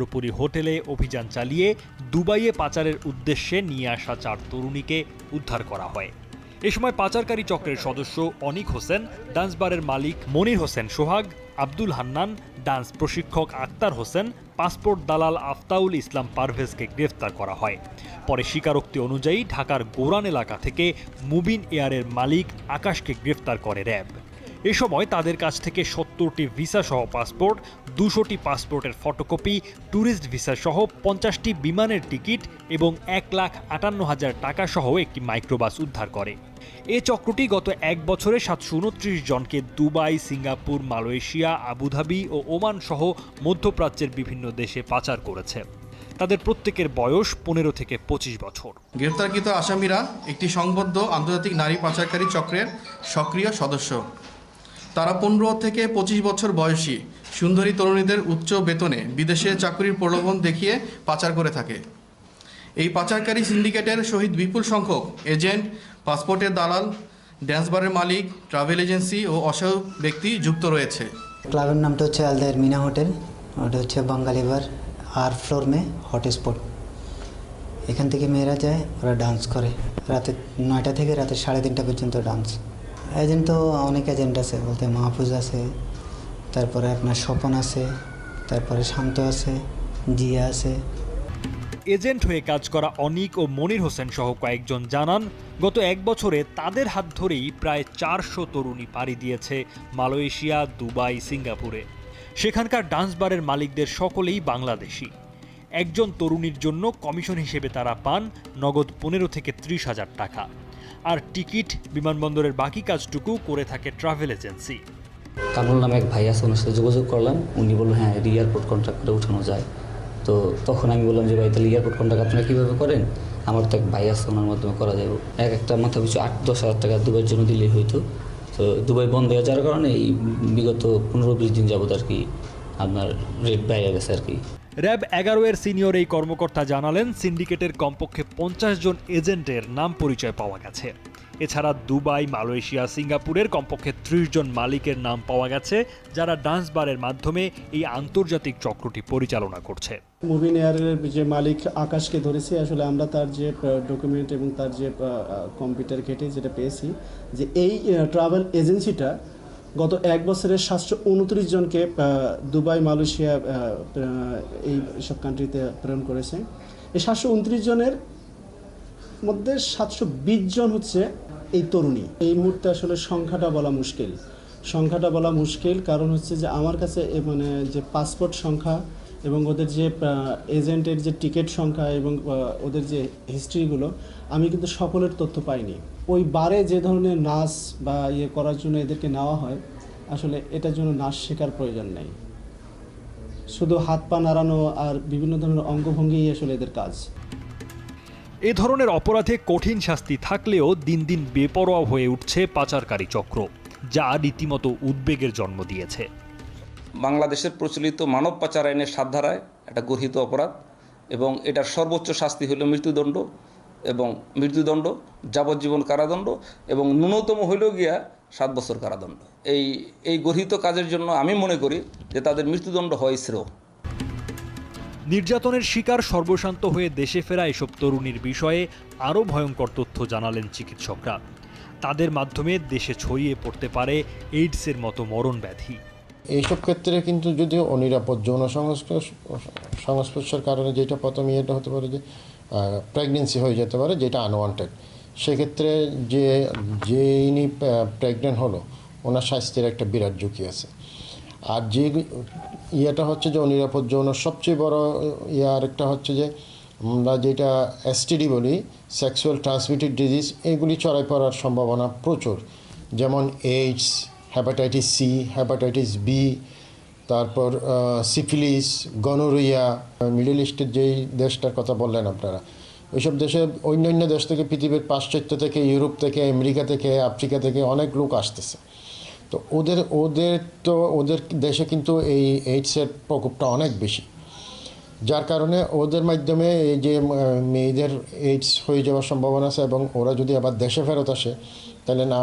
চন্দ্রপুরী হোটেলে অভিযান চালিয়ে দুবাইয়ে পাচারের উদ্দেশ্যে নিয়ে আসা চার তরুণীকে উদ্ধার করা হয়। এ সময় পাচারকারী চক্রের সদস্য অনিক হোসেন, ডান্স বারের মালিক মনির হোসেন সোহাগ, আব্দুল হান্নান, ডান্স প্রশিক্ষক আক্তার হোসেন, পাসপোর্ট দালাল আফতাউল ইসলাম পারভেজকে গ্রেফতার করা হয়। পরে স্বীকারোক্তি অনুযায়ী ঢাকার গোরান এলাকা থেকে মুবিন এয়ারের মালিক আকাশকে গ্রেফতার করে র্যাব। এ সময় তাদের কাছ থেকে সত্তরটি ভিসা সহ পাসপোর্ট, দুশোটি পাসপোর্টের ফটোকপি, ট্যুরিস্ট ভিসা সহ পঞ্চাশটি বিমানের টিকিট এবং এক লাখ আটান্ন হাজার টাকা সহ একটি মাইক্রোবাস উদ্ধার করে। এ চক্রটি গত এক বছরে সাতশো উনত্রিশ জনকে Dubai, Singapore, Malaysia, Abu Dhabi ও ওমান সহ মধ্যপ্রাচ্যের বিভিন্ন দেশে পাচার করেছে। তাদের প্রত্যেকের বয়স পনেরো থেকে পঁচিশ বছর। গ্রেপ্তারকৃত আসামিরা একটি সংবদ্ধ আন্তর্জাতিক নারী পাচারকারী চক্রের সক্রিয় সদস্য। তারা পনেরো থেকে পঁচিশ বছর বয়সী সুন্দরী তরুণীদের উচ্চ বেতনে বিদেশে চাকরির প্রলোভন দেখিয়ে পাচার করে থাকে। এই পাচারকারী সিন্ডিকেটের সহিত বিপুল সংখ্যক এজেন্ট, পাসপোর্টের দালাল, ড্যান্স বারের মালিক, ট্রাভেল এজেন্সি ও অসহায় ব্যক্তি যুক্ত রয়েছে। ক্লাবের নামটা হচ্ছে আলদায়ের মিনা হোটেল। ওটা হচ্ছে বাঙালি বার আর ফ্লোর মে হটস্পট। এখান থেকে মেয়েরা যায়, ওরা ডান্স করে। রাতে নয়টা থেকে রাতে সাড়ে তিনটা পর্যন্ত ডান্স। এজেন্ট তো অনেক এজেন্ট আছে, বলতে মাহফুজ আছে, তারপরে আপনার স্বপন আছে, তারপরে শান্ত আছে, জিয়া আছে। এজেন্ট হয়ে কাজ করা অনিক ও মনির হোসেন সহ কয়েকজন জানান, গত এক বছরে তাদের হাত ধরেই প্রায় চারশো তরুণী পাড়ি দিয়েছে মালয়েশিয়া, দুবাই, সিঙ্গাপুরে। সেখানকার ডান্স বারের মালিকদের সকলেই বাংলাদেশি। একজন তরুণীর জন্য কমিশন হিসেবে তারা পান নগদ পনেরো থেকে ত্রিশ হাজার টাকা। আর টিকিট বিমানবন্দরের বাকি কাজটুকু করে থাকে ট্রাভেল এজেন্সি। কামরুল নামে এক ভাই আছে, ওনার সাথে যোগাযোগ করলাম। উনি বলল হ্যাঁ এয়ারপোর্ট কন্ট্রাক্ট করে উঠানো যায়। তো তখন আমি বললাম যে, ভাই, তাহলে এয়ারপোর্ট কন্ট্রাক্ট আপনারা কীভাবে করেন? আমার তো এক ভাই আছে, ওনার মাধ্যমে করা যাবে এক একটা মাথা পিছু আট, দশ হাজার টাকা দুবাইয়ের জন্য দিলেই হইতো। তো দুবাই বন্ধ হয়ে যাওয়ার কারণে এই বিগত পনেরো, বিশ দিন যাবত আর কি আপনার রেট বাইরে গেছে আর কি। র্যাব এগারো এর সিনিয়র এই কর্মকর্তা জানালেন, সিন্ডিকেটের কমপক্ষে পঞ্চাশ জন এজেন্টের নাম পরিচয় পাওয়া গেছে। এছাড়া দুবাই, মালয়েশিয়া, সিঙ্গাপুরের কমপক্ষে ত্রিশ জন মালিকের নাম পাওয়া গেছে, যারা ডান্স বারের মাধ্যমে এই আন্তর্জাতিক চক্রটি পরিচালনা করছে। মুভিন এয়ারের যে মালিক আকাশকে ধরেছি, আসলে আমরা তার যে ডকুমেন্ট এবং তার যে কম্পিউটার ঘেটে যেটা পেয়েছি, যে এই ট্রাভেল এজেন্সিটা গত এক বছরে সাতশো উনত্রিশ জনকে দুবাই, মালয়েশিয়া এই সব কান্ট্রিতে প্রেরণ করেছে। এই সাতশো উনত্রিশ জনের মধ্যে সাতশো বিশ জন হচ্ছে এই তরুণী। এই মুহূর্তে আসলে সংখ্যাটা বলা মুশকিল। সংখ্যাটা বলা মুশকিল, কারণ হচ্ছে যে আমার কাছে মানে যে পাসপোর্ট সংখ্যা এবং ওদের যে এজেন্টের যে টিকিট সংখ্যা এবং ওদের যে হিস্ট্রিগুলো আমি কিন্তু সকলের তথ্য পাইনি। ওই বারে যে ধরনের নাচ বা ইয়ে করার জন্য এদেরকে নেওয়া হয়, আসলে এটার জন্য নাচ শেখার প্রয়োজন নেই। শুধু হাত পা নাড়ানো আর বিভিন্ন ধরনের অঙ্গভঙ্গিই আসলে এদের কাজ। এ ধরনের অপরাধে কঠিন শাস্তি থাকলেও দিন দিন বেপরোয়া হয়ে উঠছে পাচারকারী চক্র, যা রীতিমতো উদ্বেগের জন্ম দিয়েছে। বাংলাদেশের প্রচলিত মানব পাচার আইনের সাত ধারায় একটা গর্হিত অপরাধ এবং এটার সর্বোচ্চ শাস্তি হলো মৃত্যুদণ্ড এবং মৃত্যুদণ্ড, যাবজ্জীবন কারাদণ্ড এবং ন্যূনতম হইলেও গিয়া সাত বছর কারাদণ্ড। এই এই গর্হিত কাজের জন্য আমি মনে করি যে তাদের মৃত্যুদণ্ড হয় শ্রেয়। নির্যাতনের শিকার সর্বশান্ত হয়ে দেশে ফেরা এসব তরুণীর বিষয়ে আরও ভয়ঙ্কর তথ্য জানালেন চিকিৎসকরা। তাদের মাধ্যমে দেশে ছড়িয়ে পড়তে পারে এইডসের মতো মরণ ব্যাধি এইসব ক্ষেত্রে কিন্তু যদি অনিরাপদ যৌন সংস্পর্শ, সংস্পর্শের কারণে যেটা প্রথম ইয়েটা হতে পারে যে প্রেগনেন্সি হয়ে যেতে পারে, যেটা আনওয়ান্টেড সেক্ষেত্রে যে যে ইনি প্রেগনেন্ট হলো, ওনার স্বাস্থ্যের একটা বিরাট ঝুঁকি আছে। আর যে ইয়েটা হচ্ছে যে অনিরাপদ যৌন, সবচেয়ে বড় ইয়ে আরেকটা হচ্ছে যে, আমরা যেটা এসটিডি বলি সেক্সুয়াল ট্রান্সমিটেড ডিজিজ এগুলি ছড়াই পড়ার সম্ভাবনা প্রচুর। যেমন AIDS hepatitis C hepatitis B তারপর সিফিলিস গনোরিয়া মিডল ইস্টের যেই দেশটার কথা বললেন আপনারা, ওইসব দেশে অন্যান্য দেশ থেকে, পৃথিবীর পাশ্চাত্য থেকে, ইউরোপ থেকে, আমেরিকা থেকে, আফ্রিকা থেকে অনেক লোক আসতেছে। তো ওদের ওদের তো, ওদের দেশে কিন্তু এই এইডসের প্রকোপটা অনেক বেশি। যার কারণে ওদের মাধ্যমে এই যে মেয়েদের এইডস হয়ে যাওয়ার সম্ভাবনা আছে এবং ওরা যদি আবার দেশে ফেরত আসে, তাহলে না,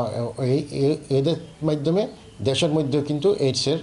এই এদের মাধ্যমে দেশের মধ্যেও কিন্তু এইডসের